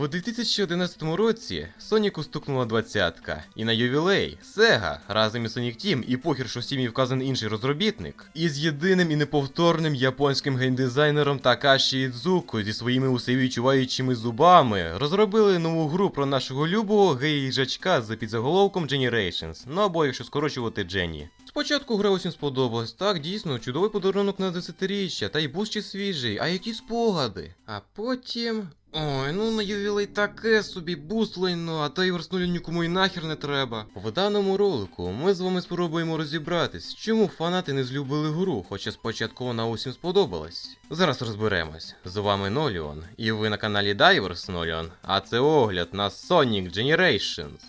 У 2011 році Соніку стукнула двадцятка, і на ювілей Sega разом із Sonic Team і похер, що в сім'ї вказаний інший розробітник, із єдиним і неповторним японським геймдизайнером Такаші Ідзуко зі своїми усе відчуваючими зубами розробили нову гру про нашого любого гей-їжачка з підзаголовком Generations, ну або якщо скорочувати Дженні. Спочатку гра усім сподобалась, так, дійсно, чудовий подарунок на десятиріччя, та й був ще свіжий, а які спогади. А потім. Ой, ну на ювілей таке собі буслайно, а та й верснулі нікому й нахер не треба. В даному ролику ми з вами спробуємо розібратись, чому фанати не злюбили гру, хоча спочатку вона усім сподобалась. Зараз розберемось. З вами Ноліон, і ви на каналі Divers Ноліон, а це огляд на Sonic Generations.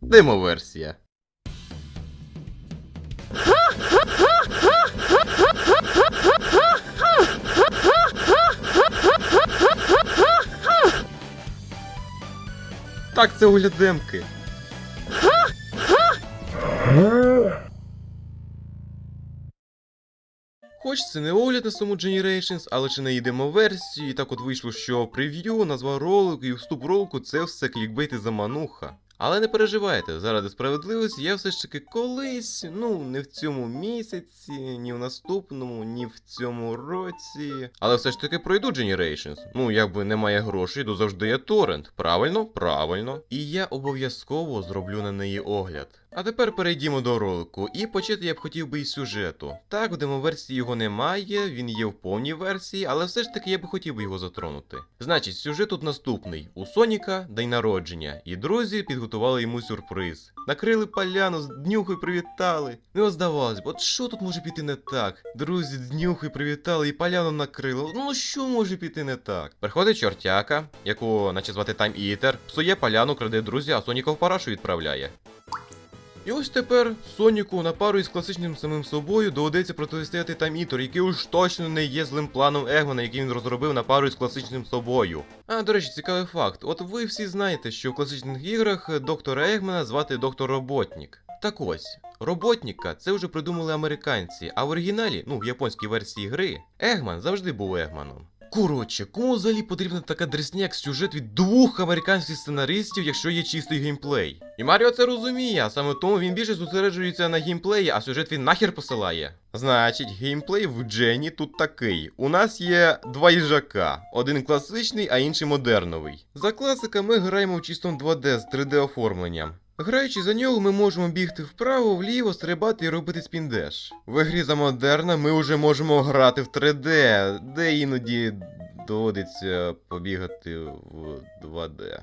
Демо-версія. Так, це оглядемки. Хоч це не огляд на саму Generations, але чи не йдемо версію, і так от вийшло, що прев'ю, назва ролику і вступ ролику це все клікбейти замануха. Але не переживайте, заради справедливості я все ж таки колись, ну не в цьому місяці, ні в наступному, ні в цьому році. Але все ж таки пройду Generations. Ну, якби немає грошей, то завжди є торрент. Правильно? Правильно. І я обов'язково зроблю на неї огляд. А тепер перейдімо до ролику, і почати я б хотів би із сюжету. Так, в демоверсії його немає, він є в повній версії, але все ж таки я би хотів би його затронути. Значить, сюжет тут наступний: у Соніка день народження, і друзі підготували йому сюрприз. Накрили поляну, з днюхою привітали. Ну, здавалось, б, от що тут може піти не так? Друзі з днюхою привітали і поляну накрили. Ну що може піти не так? Приходить чортяка, якого наче звати Time Eater, псує поляну, краде друзі, а Соніка в парашу відправляє. І ось тепер Соніку на пару із класичним самим собою доведеться протистояти Тамітор, який уж точно не є злим планом Егмана, який він розробив на пару із класичним собою. А, до речі, цікавий факт. От ви всі знаєте, що в класичних іграх доктора Егмана звати доктор Роботнік. Так ось, роботніка це вже придумали американці, а в оригіналі, ну в японській версії гри, Егман завжди був Егманом. Коротше, кому взагалі потрібна така дресня, як сюжет від двох американських сценаристів, якщо є чистий геймплей? І Маріо це розуміє, а саме тому він більше зосереджується на геймплеї, а сюжет він нахер посилає. Значить, геймплей в Джені тут такий. У нас є два їжака: один класичний, а інший модерновий. За класика ми граємо в чистому 2D з 3D оформленням. Граючи за нього, ми можемо бігти вправо, вліво, стрибати і робити спіндеш. В грі за модерна ми вже можемо грати в 3D, де іноді доводиться побігати в 2D.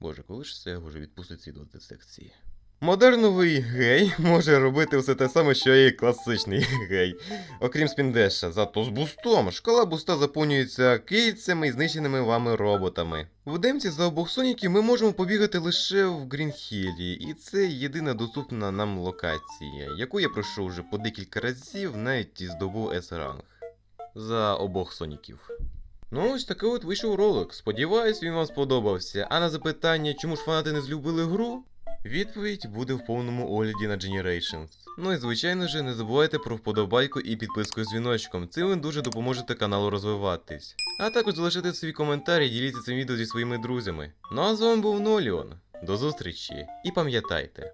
Боже, коли ж це вже відпустить ці 2D секції? Модерновий гей може робити все те саме, що і класичний гей. Окрім спіндеша, зато з бустом. Шкала буста заповнюється кільцями і знищеними вами роботами. В демці за обох соніків ми можемо побігати лише в Грінхілі, і це єдина доступна нам локація, яку я пройшов вже по декілька разів, навіть і здобув S-ранг. За обох соніків. Ну, ось такий от вийшов ролик. Сподіваюсь, він вам сподобався. А на запитання, чому ж фанати не злюбили гру? Відповідь буде в повному огляді на Generations. Ну і звичайно ж, не забувайте про вподобайку і підписку з дзвіночком. Цим ви дуже допоможете каналу розвиватись. А також залишайте свій коментар і діліться цим відео зі своїми друзями. Ну а з вами був Ноліон. До зустрічі і пам'ятайте.